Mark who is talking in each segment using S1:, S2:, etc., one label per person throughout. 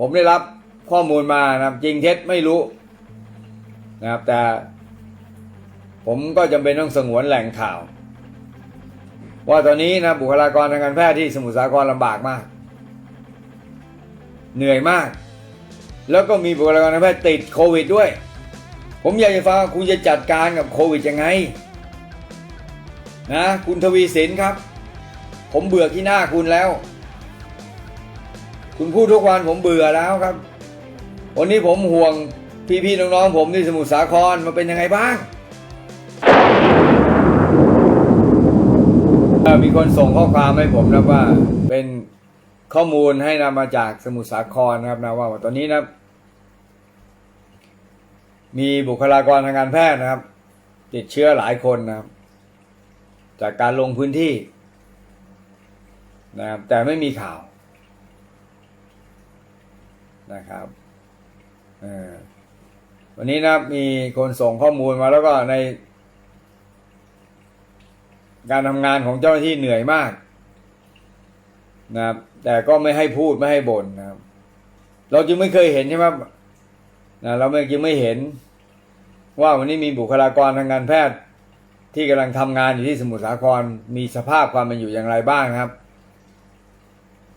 S1: ผมได้รับข้อมูลมานะครับจริงเท็จไม่รู้นะครับแต่ ผมก็จำเป็นต้องสงวนแหล่งข่าว ว่าตอนนี้นะบุคลากรทางการแพทย์ที่สมุทรสาครลำบากมาก เหนื่อยมาก แล้วก็มีบุคลากรทางแพทย์ติดโควิดด้วย ผมอยากจะฟังคุณจะจัดการกับโควิดยังไงนะคุณทวีสินครับ ผมเบื่อที่หน้าคุณแล้ว คุณพูดทุกวันผมเบื่อแล้วครับ วันนี้ผมห่วงพี่ๆน้องๆผมที่สมุทรสาครมาเป็นยังไงบ้างมีคนส่งข้อความให้ผมนะว่าเป็นข้อมูลให้นำมาจากสมุทรสาครนะครับนะว่าตอนนี้นะมีบุคลากรทางการแพทย์นะครับ ติดเชื้อหลายคนนะครับ จากการลงพื้นที่นะครับแต่ไม่มีข่าว นะครับวันนี้นะมีคนส่งข้อมูลมาแล้วก็ใน การทำงานของเจ้าหน้าที่เหนื่อยมากนะครับ แต่ก็ไม่ให้พูดไม่ให้บ่นนะครับ เราจึงไม่เคยเห็นใช่ไหมนะเราไม่จึงไม่เห็น ว่าวันนี้มีบุคลากรทางการแพทย์ ที่กำลังทำงานอยู่ที่สมุทรสาครมีสภาพความเป็นอยู่อย่างไรบ้างครับ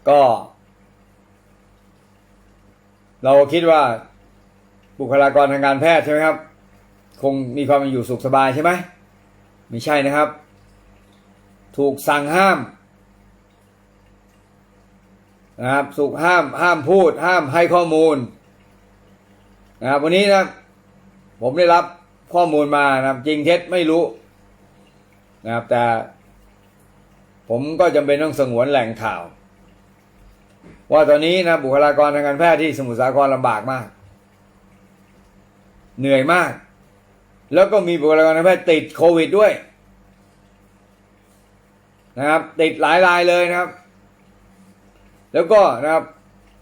S1: ก็ เราคิดว่าบุคลากรทางการแพทย์ใช่ไหมครับ คงมีความอยู่สุขสบายใช่ไหมไม่ใช่นะครับ ถูกสั่งห้ามนะครับสุกห้ามห้ามพูด ห้ามให้ข้อมูลนะครับวันนี้นะผมได้รับข้อมูลมานะจริงเท็จไม่รู้นะครับแต่ผมก็จำเป็นต้องสงวนแหล่งข่าว ว่าตอนนี้นะบุคลากรทางการแพทย์ที่สมุทรสาครลำบากมาก เหนื่อยมาก แล้วก็มีบุคลากรทางแพทย์ติดโควิดด้วย นะครับ ติดหลายรายเลยนะครับ แล้วก็นะครับ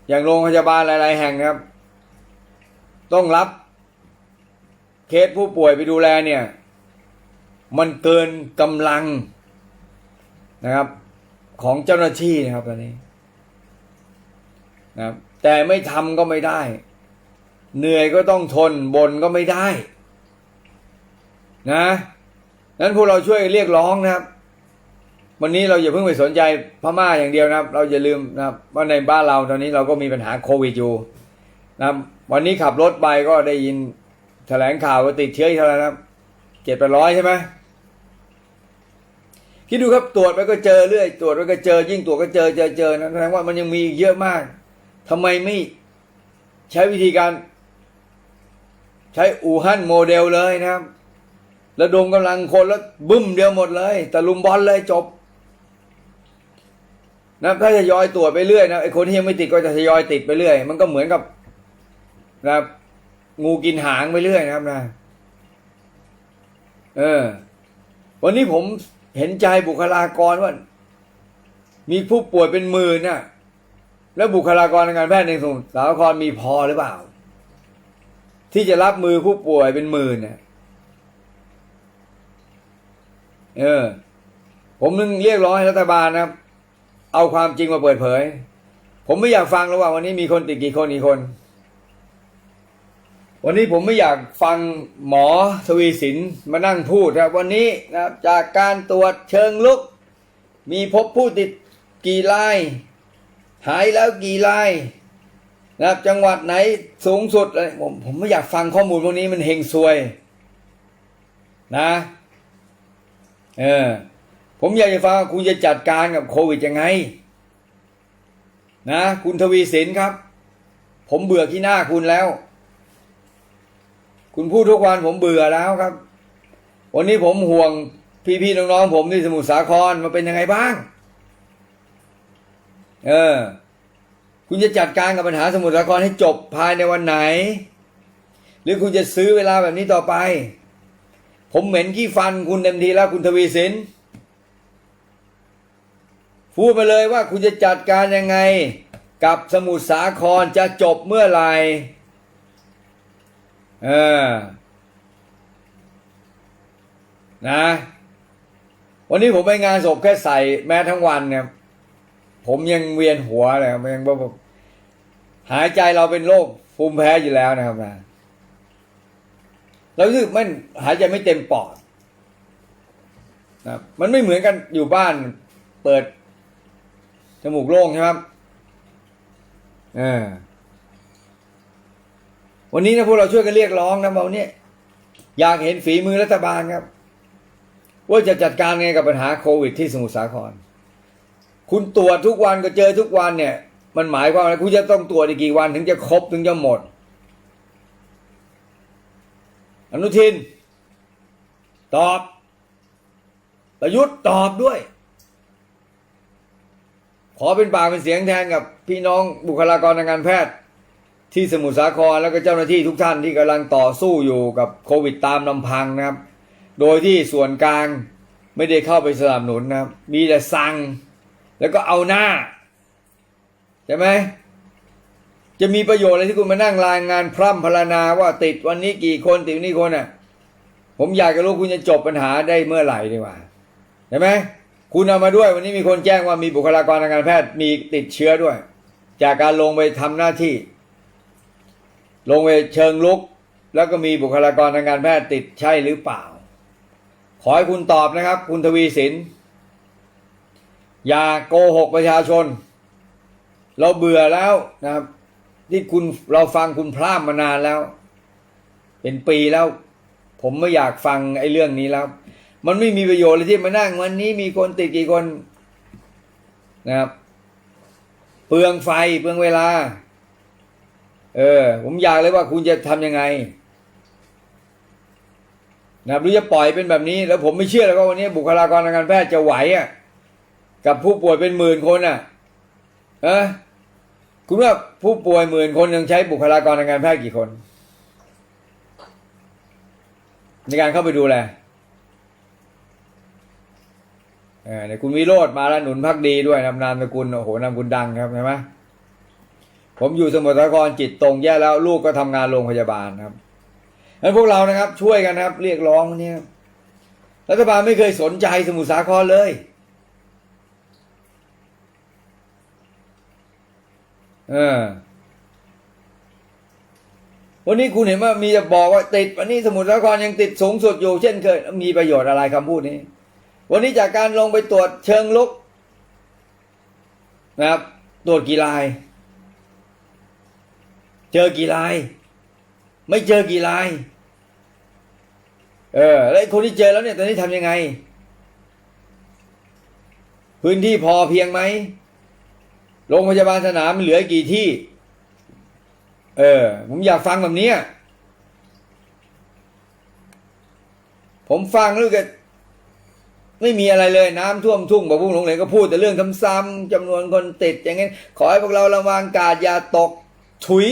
S1: อย่างโรงพยาบาลหลาย ๆ แห่งนะครับ ต้องรับเคสผู้ป่วยไปดูแลเนี่ย มันเกินกำลังนะครับ ของเจ้าหน้าที่นะครับตอนนี้ นะแต่ไม่ทำก็ไม่ได้ เหนื่อยก็ต้องทนบนก็ไม่ได้ นะนั้นพวกเราช่วยเรียกร้องนะครับ วันนี้เราอย่าเพิ่งไปสนใจพม่าอย่างเดียวนะครับ เราอย่าลืมนะครับว่าในบ้านเราตอนนี้เราก็มีปัญหาโควิดอยู่นะครับ วันนี้ขับรถไปก็ได้ยินแถลงข่าวว่าติดเชื้อเท่าไหร่นะครับเจ็ดแปดร้อยใช่ไหมคิดดูครับตรวจไปก็เจอเรื่อย ตรวจไปก็เจอยิ่งตรวจก็เจอเจอเจอนะแสดงว่ามันยังมีเยอะมาก ทำไมไม่ใช้วิธีการ ใช้อู่ฮั่นโมเดลเลยนะครับระดมกำลังคนแล้วบึ้มเดียวหมดเลยตะลุมบอลเลยจบนะถ้าทยอยตรวจไปเรื่อยนะไอ้คนที่ยังไม่ติดก็จะทยอยติดไปเรื่อย มันก็เหมือนกับนะงูกินหางไปเรื่อยนะครับนะ เออ วันนี้ผมเห็นใจบุคลากรว่า มีผู้ป่วยเป็นหมื่นน่ะ แล้วบุคลากรทางการแพทย์ในสมุทรสาครมีพอหรือเปล่า ที่จะรับมือผู้ป่วยเป็นหมื่นน่ะเออ ผมนึงเรียกร้องให้รัฐบาลนะครับ เอาความจริงมาเปิดเผย ผมไม่อยากฟังแล้วว่าวันนี้มีคนติดกี่คนกี่คน วันนี้ผมไม่อยากฟังหมอทวีสินมานั่งพูดครับ วันนี้นะครับจากการตรวจเชิงลุก มีพบผู้ติดกี่ราย หายแล้วกี่รายนะครับจังหวัดไหนสูงสุดอะไรผมผมไม่อยากฟังข้อมูลพวกนี้มันเฮงซวย นะเออผมอยากจะฟังคุณจะจัดการกับโควิดยังไง นะ คุณทวีสินครับ ผมเบื่อที่หน้าคุณแล้ว คุณพูดทุกวันผมเบื่อแล้วครับ วันนี้ผมห่วงพี่ๆน้องๆผมที่สมุทรสาครมาเป็นยังไงบ้าง เออ คุณจะจัดการกับปัญหาสมุทรสาครให้จบภายในวันไหน หรือคุณจะซื้อเวลาแบบนี้ต่อไป ผมเหม็นขี้ฟันคุณเต็มทีแล้วคุณทวีสินพูดมาเลยว่าคุณจะจัดการยังไง กับสมุทรสาครจะจบเมื่อไหร่เออนะ วันนี้ผมไปงานศพแค่ใส่แม้ทั้งวันเนี่ย ผมยังเวียนหัวเลยครับยังแบบหายใจเราเป็นโรคภูมิแพ้อยู่แล้วนะครับนะเรารู้สึกมันหายใจไม่เต็มปอดนะครับมันไม่เหมือนกันอยู่บ้านเปิด จมูกโล่งใช่ไหมครับเออวันนี้นะพวกเราช่วยกันเรียกร้องนะวันนี้อยากเห็นฝีมือรัฐบาลครับ ว่าจะจัดการไงกับปัญหาโควิดที่สมุทรสาคร คุณตรวจทุกวันก็เจอทุกวันเนี่ย มันหมายความว่าคุณจะต้องตรวจอีกกี่วันถึงจะครบถึงจะหมด อนุทิน ตอบ ประยุทธ์ตอบด้วย ขอเป็นปากเป็นเสียงแทนกับพี่น้องบุคลากรทางการแพทย์ ที่สมุทรสาครแล้วก็เจ้าหน้าที่ทุกท่านที่กำลังต่อสู้อยู่กับโควิดตามลำพังนะครับ โดยที่ส่วนกลางไม่ได้เข้าไปสนับสนุนนะครับ มีแต่สั่ง แล้วก็เอาหน้าใช่ไหมจะมีประโยชน์อะไรที่คุณมานั่งรายงานพร่ำพรรณนาว่าติดวันนี้กี่คนติดวันนี้คนอะ ผมอยากจะรู้คุณจะจบปัญหาได้เมื่อไหร่ดีกว่าใช่ไหมคุณเอามาด้วยวันนี้มีคนแจ้งว่ามีบุคลากรทางการแพทย์มีติดเชื้อด้วย จากการลงไปทำหน้าที่ ลงไปเชิงลุก แล้วก็มีบุคลากรทางการแพทย์ติดใช่หรือเปล่า ขอให้คุณตอบนะครับ คุณทวีสิน อย่าโกหกประชาชน เราเบื่อแล้วนะครับ ที่คุณเราฟังคุณพร่ำมานานแล้ว เป็นปีแล้ว ผมไม่อยากฟังไอ้เรื่องนี้แล้ว มันไม่มีประโยชน์เลยที่มานั่งวันนี้มีคนติดกี่คนนะครับ เปลืองไฟเปลืองเวลา เออ ผมอยากเลยว่าคุณจะทำยังไงนะครับหรือจะปล่อยเป็นแบบนี้ แล้วผมไม่เชื่อแล้วว่าวันนี้บุคลากรทางการแพทย์จะไหวอะ กับผู้ป่วยเป็นหมื่นคนอะเออคุณว่าผู้ป่วยหมื่นคนยังใช้บุคลากรทางการแพทย์กี่คน ในการเข้าไปดูแลเออเนี่ยคุณวิโรธมาแล้วหนุนพักดีด้วยนามนามสกุลโอ้โหนามคุณดังครับใช่ไหมผมอยู่สมุทรสาครจิตตรงแย่แล้วลูกก็ทำงานโรงพยาบาลครับงั้นพวกเรานะครับ ช่วยกันนะครับ เรียกร้องเนี่ยรัฐบาลไม่เคยสนใจสมุทรสาครเลย เออวันนี้คุณเห็นว่ามีจะบอกว่าติดวันนี้สมุทรสาครยังติดสูงสุดอยู่เช่นเคย มีประโยชน์อะไรคำพูดนี้ วันนี้จากการลงไปตรวจเชิงลุกนะครับ ตรวจกี่ราย เจอกี่ราย ไม่เจอกี่ราย เออ แล้วคนที่เจอแล้วเนี่ยตอนนี้ทำยังไง พื้นที่พอเพียงไหม โรงพยาบาลสนามเหลือกี่ที่ เออ ผมอยากฟังแบบนี้ผมฟังแล้วก็ไม่มีอะไรเลยน้ำท่วมทุ่งบอกพุ่งหลงเลยก็พูดแต่เรื่องซ้ำๆจำนวนคนติดอย่างงี้ขอให้พวกเราระวังกาดอย่าตกถุย